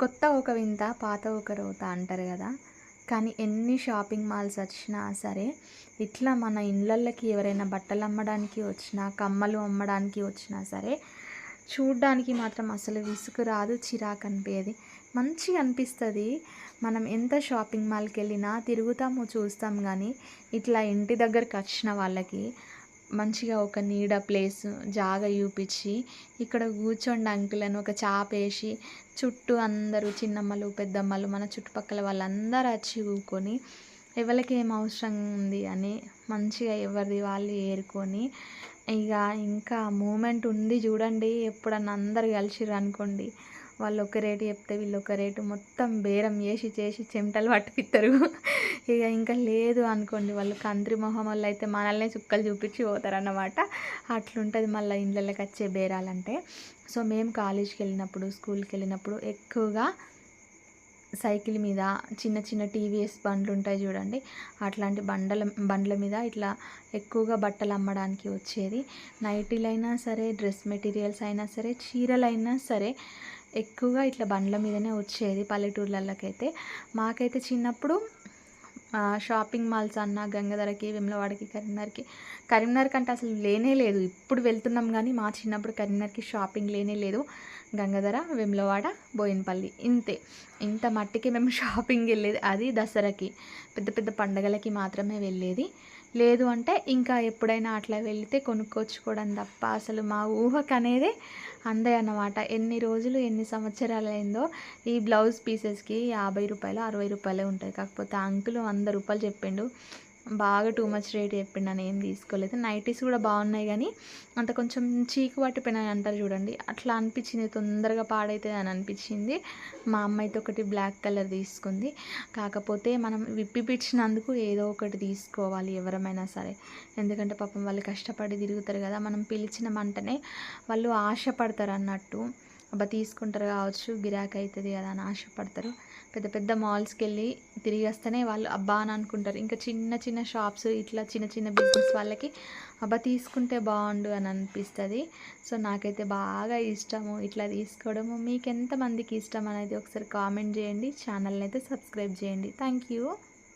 కొత్త ఒక వింత పాత ఒక రోత అంటారు కదా. కానీ ఎన్ని షాపింగ్ మాల్స్ వచ్చినా సరే ఇట్లా మన ఇళ్ళకి ఎవరైనా బట్టలు అమ్మడానికి వచ్చినా కమ్మలు అమ్మడానికి వచ్చినా సరే చూడ్డానికి మాత్రం అసలు విసుగు రాదు చిరాకు అనిపించేది మంచిగా అనిపిస్తుంది. మనం ఎంత షాపింగ్ మాల్కి వెళ్ళినా తిరుగుతాము చూస్తాం కానీ ఇట్లా ఇంటి దగ్గరికి వచ్చిన వాళ్ళకి మంచిగా ఒక నీడ ప్లేస్ జాగా చూపించి ఇక్కడ కూర్చోండి అంకుల్ అని ఒక చాప వేసి చుట్టూ అందరూ చిన్నమ్మలు పెద్దమ్మలు మన చుట్టుపక్కల వాళ్ళందరూ వచ్చి కూకొని ఎవరికి ఏం అవసరం ఉంది అని మంచిగా ఎవరిది వాళ్ళు ఏరుకొని ఇక ఇంకా మూమెంట్ ఉంది చూడండి ఎప్పుడన్నా అందరు కలిసిర్రు అనుకోండి. వాళ్ళు ఒక రేటు చెప్తే వీళ్ళు ఒక రేటు మొత్తం బేరం చేసి చేసి చెమటలు పట్టిస్తారు ఇక ఇంకా లేదు అనుకోండి వాళ్ళు కంత్రి మొహం వాళ్ళు అయితే మనల్నే చుక్కలు చూపించి పోతారన్నమాట. అట్లుంటుంది మళ్ళీ ఇండ్లకి వచ్చే బేరాలంటే. సో మేము కాలేజీకి వెళ్ళినప్పుడు స్కూల్కి వెళ్ళినప్పుడు ఎక్కువగా సైకిల్ మీద చిన్న చిన్న టీవీఎస్ బండ్లు ఉంటాయి చూడండి. అట్లాంటి బండల బండ్ల మీద ఇట్లా ఎక్కువగా బట్టలు అమ్మడానికి వచ్చేది. నైటీలైనా సరే డ్రెస్ మెటీరియల్స్ అయినా సరే చీరలైనా సరే ఎక్కువగా ఇట్లా బండ్ల మీదనే వచ్చేది పల్లెటూర్లకైతే మాకైతే చిన్నప్పుడు షాపింగ్ మాల్స్ అన్న గంగధరకి వెమ్లవాడకి కరీంనగర్కి కరీంనగర్ కంటే అసలు లేనే లేదు. ఇప్పుడు వెళ్తున్నాం కానీ మా చిన్నప్పుడు కరీంనగర్కి షాపింగ్ లేనే లేదు. గంగధర వెమ్లవాడ బోయినపల్లి ఇంతే. ఇంత మట్టికి మేము షాపింగ్ వెళ్ళేది అది దసరాకి. పెద్ద పెద్ద పండగలకి మాత్రమే వెళ్ళేది. లేదు అంటే ఇంకా ఎప్పుడైనా అట్లా వెళితే కొనుక్కొచ్చుకోవడం తప్ప. అసలు మా ఊహకు అనేది అందాయి అన్నమాట. ఎన్ని రోజులు ఎన్ని సంవత్సరాలు అయిందో ఈ బ్లౌజ్ పీసెస్కి యాభై రూపాయలు అరవై రూపాయలే ఉంటాయి. కాకపోతే అంకులు వంద రూపాయలు చెప్పిండు. బాగా టూ మచ్ రేట్ చెప్పిండు అని ఏం తీసుకోలేదు. నైటీస్ కూడా బాగున్నాయి కానీ అంత కొంచెం చీకు పట్టిపోయినాయి అంటారు చూడండి. అట్లా అనిపించింది తొందరగా పాడైతుంది అని అనిపించింది. మా అమ్మ అయితే ఒకటి బ్లాక్ కలర్ తీసుకుంది. కాకపోతే మనం విప్పిపించినందుకు ఏదో ఒకటి తీసుకోవాలి ఎవరమైనా సరే. ఎందుకంటే పాపం వాళ్ళు కష్టపడి తిరుగుతారు కదా మనం పిలిచిన మంటనే వాళ్ళు ఆశపడతారు అన్నట్టు. అబ్బా తీసుకుంటారు కావచ్చు గిరాకీ అవుతుంది కదా అని ఆశపడతారు. పెద్ద పెద్ద మాల్స్కి వెళ్ళి తిరిగి వస్తేనే వాళ్ళు అబ్బా అని అనుకుంటారు. ఇంకా చిన్న చిన్న షాప్స్ ఇట్లా చిన్న చిన్న బిజినెస్ వాళ్ళకి అబ్బా తీసుకుంటే బాగుండు అని అనిపిస్తుంది. సో నాకైతే బాగా ఇష్టము ఇట్లా తీసుకోవడము. మీకు ఎంతమందికి ఇష్టం అనేది ఒకసారి కామెంట్ చేయండి. ఛానల్ని అయితే సబ్స్క్రైబ్ చేయండి. Thank you.